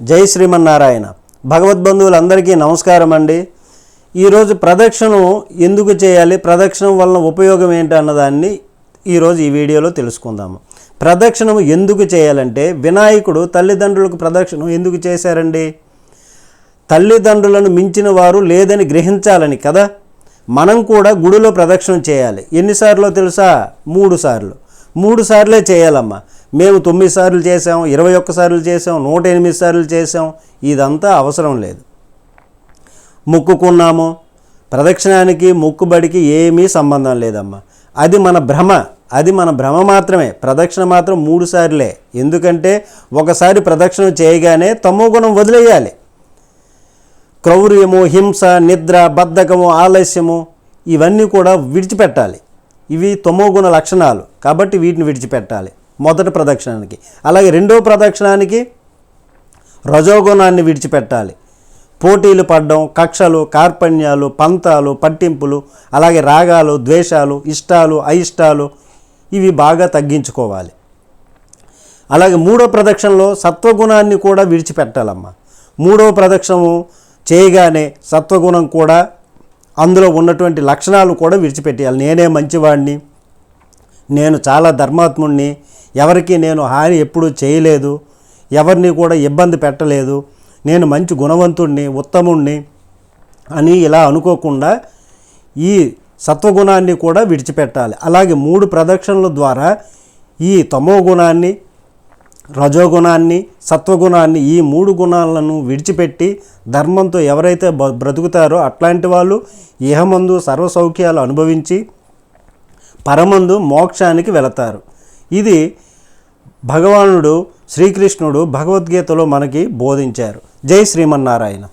జై శ్రీమన్నారాయణ. భగవద్బంధువులందరికీ నమస్కారం అండి. ఈరోజు ప్రదక్షిణం ఎందుకు చేయాలి? ప్రదక్షిణం వలన ఉపయోగం ఏంటి అన్నదాన్ని ఈరోజు ఈ వీడియోలో తెలుసుకుందాము. ప్రదక్షిణం ఎందుకు చేయాలంటే వినాయకుడు తల్లిదండ్రులకు ప్రదక్షిణం ఎందుకు చేశారండి? తల్లిదండ్రులను మించిన వారు లేదని గ్రహించాలని కదా? మనం కూడా గుడిలో ప్రదక్షిణం చేయాలి. ఎన్నిసార్లు తెలుసా? మూడు సార్లు. మూడు సార్లే చేయాలమ్మా. మేము తొమ్మిది సార్లు చేసాం ఇరవై ఒక్కసార్లు చేసాం నూట ఎనిమిది సార్లు చేసాం ఇదంతా అవసరం లేదు. మొక్కుకున్నాము. ప్రదక్షిణానికి మొక్కుబడికి ఏమీ సంబంధం లేదమ్మా. అది మన భ్రమ. అది మన భ్రమ మాత్రమే. ప్రదక్షిణ మాత్రం మూడు సార్లే. ఎందుకంటే ఒకసారి ప్రదక్షిణ చేయగానే తమో గుణం వదిలేయాలి. క్రౌర్యము హింస నిద్ర బద్ధకము ఆలస్యము ఇవన్నీ కూడా విడిచిపెట్టాలి. ఇవి తమోగుణ లక్షణాలు. కాబట్టి వీటిని విడిచిపెట్టాలి. మొదటి ప్రదక్షిణానికి. అలాగే రెండో ప్రదక్షిణానికి రజోగుణాన్ని విడిచిపెట్టాలి. పోటీలు పడడం కక్షలు కార్పణ్యాలు పంతాలు పట్టింపులు అలాగే రాగాలు ద్వేషాలు ఇష్టాలు అయిష్టాలు ఇవి బాగా తగ్గించుకోవాలి. అలాగే మూడో ప్రదక్షిణలో సత్వగుణాన్ని కూడా విడిచిపెట్టాలమ్మా. మూడో ప్రదక్షిణము చేయగానే సత్వగుణం కూడా అందులో ఉన్నటువంటి లక్షణాలు కూడా విడిచిపెట్టేయాలి. నేనే మంచివాడిని నేను చాలా ధర్మాత్ముణ్ణి ఎవరికి నేను హాని ఎప్పుడూ చేయలేదు ఎవరిని కూడా ఇబ్బంది పెట్టలేదు. నేను మంచి గుణవంతుణ్ణి ఉత్తముణ్ణి అని ఇలా అనుకోకుండా ఈ సత్వగుణాన్ని కూడా విడిచిపెట్టాలి. అలాగే మూడు ప్రదక్షిణల ద్వారా ఈ తమో గుణాన్ని రజోగుణాన్ని సత్వగుణాన్ని ఈ మూడు గుణాలను విడిచిపెట్టి ధర్మంతో ఎవరైతే బ- బ్రతుకుతారో అట్లాంటి వాళ్ళు ఇహమందు సర్వసౌఖ్యాలు అనుభవించి పరమందు మోక్షానికి వెళతారు. ఇది భగవానుడు శ్రీకృష్ణుడు భగవద్గీతలో మనకి బోధించారు. జై శ్రీమన్నారాయణ.